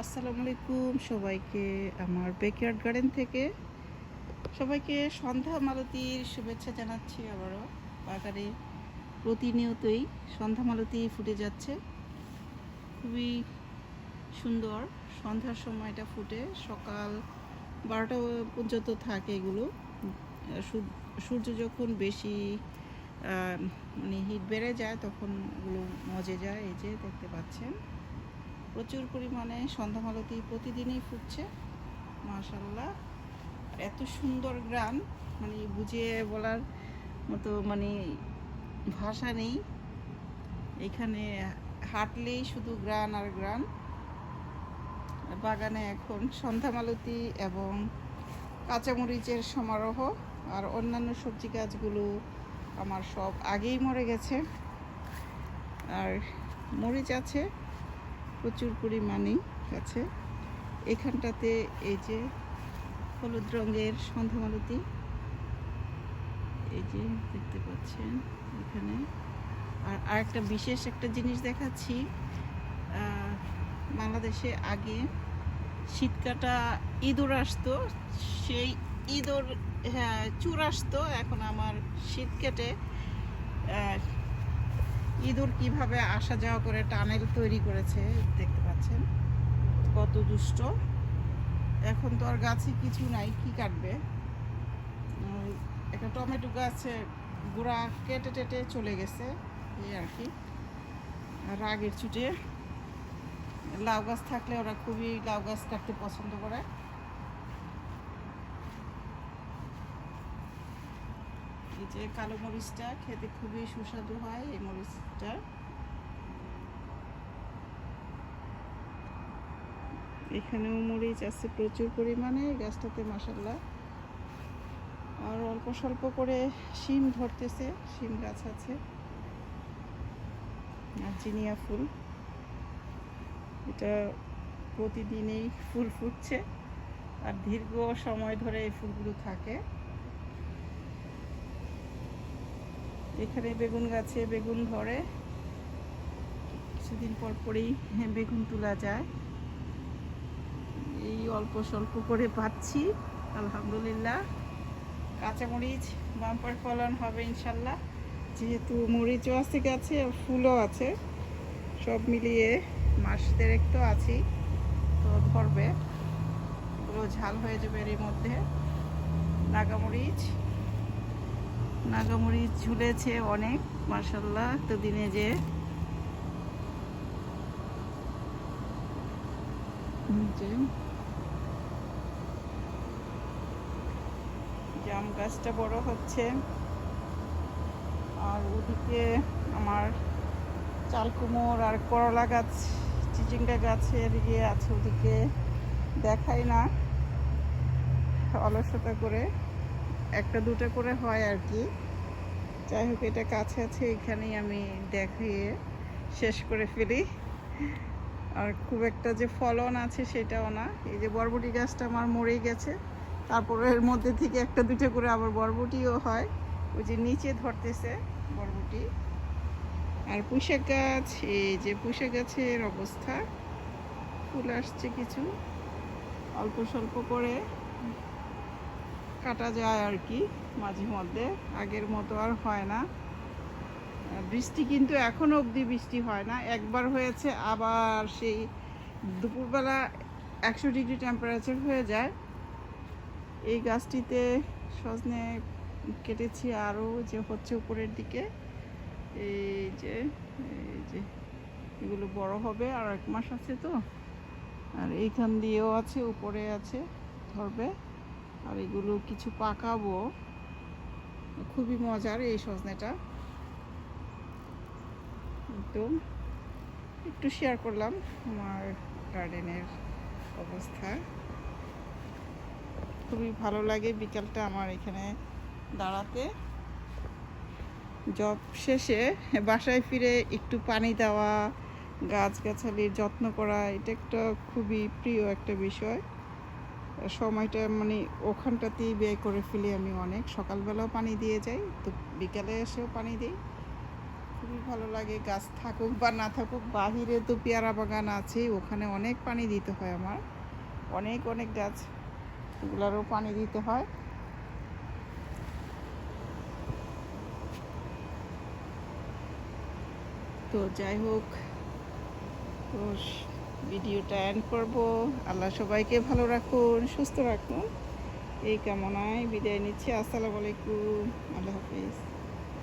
আসসালামু আলাইকুম সবাইকে আমার বেকয়ার্ড গার্ডেন থেকে সবাইকে সন্ধ্যা মালতীর শুভেচ্ছা জানাচ্ছি আবারও। বাগানে প্রতিনিয়তই সন্ধ্যা মালতি ফুটে যাচ্ছে। খুবই সুন্দর সন্ধ্যার সময়টা ফুটে। সকাল বারোটা পর্যন্ত থাকে এগুলো। সূর্য যখন বেশি মানে হিট বেড়ে যায় তখন ওগুলো মজে যায়, এই যে দেখতে পাচ্ছেন। প্রচুর পরিমাণে সন্ধ্যামালতি প্রতিদিনই ফুটছে মাশাল্লাহ এত সুন্দর গ্রাম মানে বুঝিয়ে বলার মতো মানে ভাষা নেই। এখানে হাঁটলেই শুধু গ্রান আর গ্রান। বাগানে এখন সন্ধ্যামালতি এবং কাঁচামরিচের সমারোহ আর অন্যান্য সবজি গাছগুলো আমার সব আগেই মরে গেছে। আর মরিচ আছে। প্রচুর পরিমাণেই আছে। এখানটাতে এই যে হলুদ রঙের সন্ধ্যামালতি এই যে দেখতে পাচ্ছেন এখানে। আর আরেকটা বিশেষ একটা জিনিস দেখাচ্ছি বাংলাদেশে আগে শীতকাটা ইঁদুর আসতো, সেই ইঁদুর হ্যাঁ চুর আসতো। এখন আমার শীত কেটে ইঁদুর কীভাবে আসা যাওয়া করে টানেল তৈরি করেছে দেখতে পাচ্ছেন। কত দুষ্ট। এখন তো আর গাছে কিছু নাই, কি কাটবে? একটা টমেটো গাছে গোড়া কেটে টেটে চলে গেছে, এই আর কি। রাগের ছুটে লাউ গাছ থাকলে ওরা খুবই লাউ গাছ কাটতে পছন্দ করে। যে কালো মরিচটা খেতে খুবই সুস্বাদু হয় এই মরিচটা। এখানেও মরিচ আছে প্রচুর পরিমাণে গাছটাতে মাসাল্লাহ আর অল্প স্বল্প করে শিম ধরতেছে, শিম গাছ আছে। আর জিনিয়া ফুল। এটা প্রতিদিনই ফুল ফুটছে। আর দীর্ঘ সময় ধরে এই ফুলগুলো থাকে। এখানে বেগুন গাছে বেগুন ধরে। কিছুদিন পর পরেই বেগুন তোলা যায়। এই অল্প স্বল্প করে পাচ্ছি, আলহামদুলিল্লাহ। কাঁচামরিচ, বাম্পার ফলন হবে ইনশাল্লাহ। যেহেতু মরিচও আছে গাছে ফুলও আছে, সব মিলিয়ে মাস দেড়েক তো আছি, তো ধরবে। এগুলো ঝাল হয়ে যাবে এর মধ্যে। নাগামরিচ নাগামরিচ ঝুলেছে অনেক মার্শাল্লাহ তো দিনে যে জাম গাছটা বড় হচ্ছে। আর ওদিকে আমার চাল কুমোর আর করলা গাছ, চিচিঙ্গা গাছের ইয়ে আছে, ওদিকে দেখাই না অলসতা করে। একটা দুটো করে হয় আর কি। যাই হোক, এটা কাছে আছে, এখানেই আমি দেখিয়ে শেষ করে ফেলি। আর খুব একটা যে ফলন আছে সেটাও না। এই যে বরবটি গাছটা আমার মরেই গেছে। তারপরে এর মধ্যে থেকে একটা দুটো করে আবার বরবটিও হয়। ওই যে নিচে ধরতেছে বরবটি। আর পুঁইশাক গাছ, এই যে পুঁইশাক গাছের অবস্থা। ফুল আসছে কিছু। অল্প স্বল্প করে। কাটা যায় আর কি মাঝে মধ্যে। আগের মতো আর হয় না। বৃষ্টি কিন্তু এখনও অবধি বৃষ্টি হয় না। একবার হয়েছে, আবার সেই দুপুরবেলা একশো ডিগ্রি টেম্পারেচার হয়ে যায়। এই গাছটিতে সজনে কেটেছি আরও যে হচ্ছে উপরের দিকে। এই যে এই যে, এগুলো বড় হবে আর এক মাস আছে তো। আর এইখান দিয়েও আছে, উপরে আছে, ধরবে। আর এগুলো কিছু পাকাবো। খুবই মজার এই সজনেটা। তো একটু শেয়ার করলাম আমার গার্ডেনের অবস্থা। খুবই ভালো লাগে বিকালটা আমার এখানে দাঁড়াতে। জব শেষে বাসায় ফিরে একটু পানি দেওয়া গাছগাছালির যত্ন করা, এটা একটা খুবই প্রিয় একটা বিষয়। সময়টা মানে ওখানটাতেই ব্যয় করে ফেলি আমি অনেক। সকালবেলাও পানি দিয়ে যাই, তো বিকালে এসেও পানি দিই। খুবই ভালো লাগে, গাছ থাকুক বা না থাকুক, বাহিরে তো পেয়ারা বাগান আছে, ওখানে অনেক পানি দিতে হয় আমার। অনেক অনেক গাছ, ওগুলারও পানি দিতে হয়। তো যাই হোক, তো ভিডিওটা এন্ড করব। আল্লাহ সবাইকে ভালো রাখুন, সুস্থ রাখুন। এই কামনায় বিদায় নিচ্ছি। আসসালামু আলাইকুম। আল্লাহ হাফিজ।